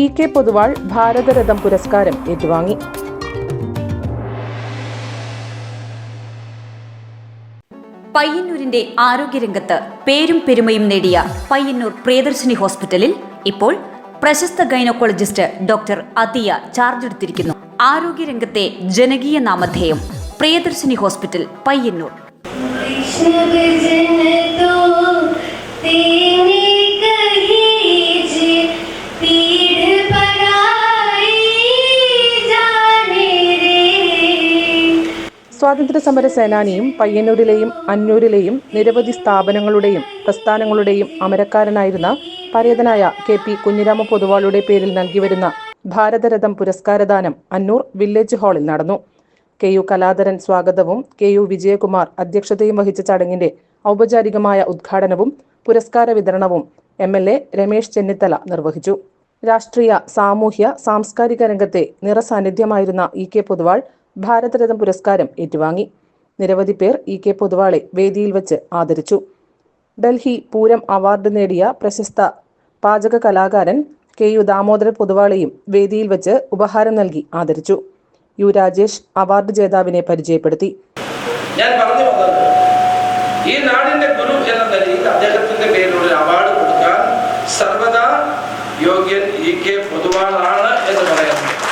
E K Poduval Bharatharatham പുരസ്കാരം ഏറ്റുവാങ്ങി. പയ്യന്നൂരിന്റെ ആരോഗ്യരംഗത്ത് പേരും പെരുമയും നേടിയ പയ്യന്നൂർ പ്രിയദർശിനി ഹോസ്പിറ്റലിൽ ഇപ്പോൾ പ്രശസ്ത ഗൈനക്കോളജിസ്റ്റ് ഡോക്ടർ അതിയ ചാർജ് എടുത്തിരിക്കുന്നു. ആരോഗ്യരംഗത്തെ ജനകീയ നാമധേയം പ്രിയദർശിനി ഹോസ്പിറ്റൽ പയ്യന്നൂർ. സ്വാതന്ത്ര്യ സമര സേനാനിയും പയ്യന്നൂരിലെയും അന്നൂരിലെയും നിരവധി സ്ഥാപനങ്ങളുടെയും പ്രസ്ഥാനങ്ങളുടെയും അമരക്കാരനായിരുന്ന പരേതനായ കെ പി കുഞ്ഞിരാമ പൊതുവാളുടെ പേരിൽ നൽകിവരുന്ന ഭാരതരഥം പുരസ്കാരദാനം അന്നൂർ വില്ലേജ് ഹാളിൽ നടന്നു. കെ യു കലാധരൻ സ്വാഗതവും കെ യു വിജയകുമാർ അധ്യക്ഷതയും വഹിച്ച ചടങ്ങിന്റെ ഔപചാരികമായ ഉദ്ഘാടനവും പുരസ്കാര വിതരണവും M L A Ramesh Chennithala നിർവഹിച്ചു. രാഷ്ട്രീയ സാമൂഹ്യ സാംസ്കാരിക രംഗത്തെ നിറസാന്നിധ്യമായിരുന്ന ഇ കെ പൊതുവാൾ ഭാരതരഥം പുരസ്കാരം ഏറ്റുവാങ്ങി. നിരവധി പേർ ഇ കെ പൊതുവാളെ വേദിയിൽ വെച്ച് ആദരിച്ചു. ഡൽഹി പൂരം അവാർഡ് നേടിയ പ്രശസ്ത പാചക കലാകാരൻ കെ യു ദാമോദരൻ പൊതുവാളെയും വേദിയിൽ വെച്ച് ഉപഹാരം നൽകി ആദരിച്ചു. യു രാജേഷ് അവാർഡ് ജേതാവിനെ പരിചയപ്പെടുത്തി. ഞാൻ പറഞ്ഞു ഈ നാടിന്റെ ഗുരു എന്ന അവാർഡ് കൊടുക്കാൻ സർവദാ യോഗ്യൻ ഇ കെ പൊതുവാളാണ് എന്ന് പറയുന്നു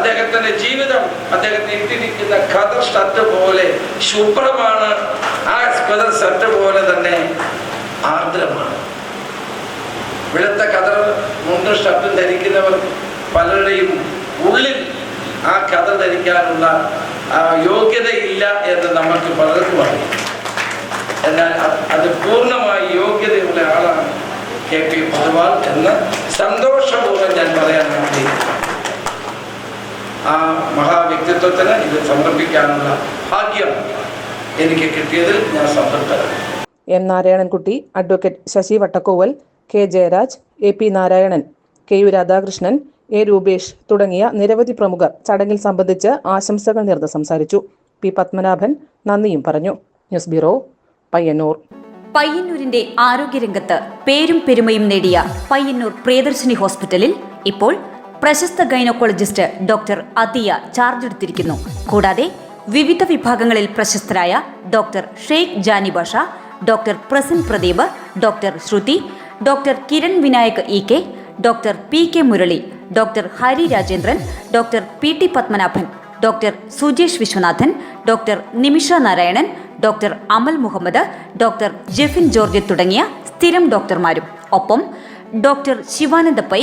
അദ്ദേഹത്തിന്റെ ജീവിതം അദ്ദേഹത്തിന് ഇട്ടിരിക്കുന്ന ഖദർ ഷർട്ട് പോലെ ശുഭ്രമാണ്. ആ ഖദർ ഷർട്ട് പോലെ തന്നെ ആർദ്രമാണ്. വെളുത്ത കതർ മുണ്ടും ഷർട്ടും ധരിക്കുന്നവർ പലരുടെയും ഉള്ളിൽ ആ കഥ ധരിക്കാനുള്ള യോഗ്യതയില്ല എന്ന് നമുക്ക് പലർക്കും അറിയാം. എന്നാൽ അത് പൂർണമായി യോഗ്യതയുള്ള ആളാണ് കെ പി പൊതുവാൾ എന്ന് സന്തോഷപൂർവം ഞാൻ പറയാൻ വേണ്ടി ആ മഹാവ്യക്തിത്വത്തിന് ഇത് സമർപ്പിക്കാനുള്ള ഭാഗ്യം എനിക്ക് കിട്ടിയതിൽ ഞാൻ സംതൃപ്തരാണ് M Narayanankutty advocate Sasi Vattakkoval K Jayaraj A P Narayanan K U Radhakrishnan A Rupesh തുടങ്ങിയ നിരവധി പ്രമുഖർ ചടങ്ങിൽ സംബന്ധിച്ച് ആശംസകൾ നേർന്ന് സംസാരിച്ചു. പി പത്മനാഭൻ നന്ദിയും പറഞ്ഞു. News bureau Payyannur. പയ്യന്നൂരിന്റെ ആരോഗ്യരംഗത്ത് പേരും പെരുമയും നേടിയ പയ്യന്നൂർ പ്രിയദർശിനി ഹോസ്പിറ്റലിൽ ഇപ്പോൾ പ്രശസ്ത ഗൈനക്കോളജിസ്റ്റ് ഡോക്ടർ അതിയ ചാർജ് എടുത്തിരിക്കുന്നു. കൂടാതെ വിവിധ വിഭാഗങ്ങളിൽ പ്രശസ്തരായ doctor Sheikh Jani Basha doctor Prasan Pradeep doctor Shruti doctor Kiran Vinayak E K doctor P K Murali doctor Hari Rajendran doctor P T Padmanabhan doctor Sujesh Viswanathan doctor Nimisha Narayanan doctor Amal Muhammad doctor Jefin George തുടങ്ങിയ സ്ഥിരം ഡോക്ടർമാരും. ഒപ്പം doctor Sivananda Pai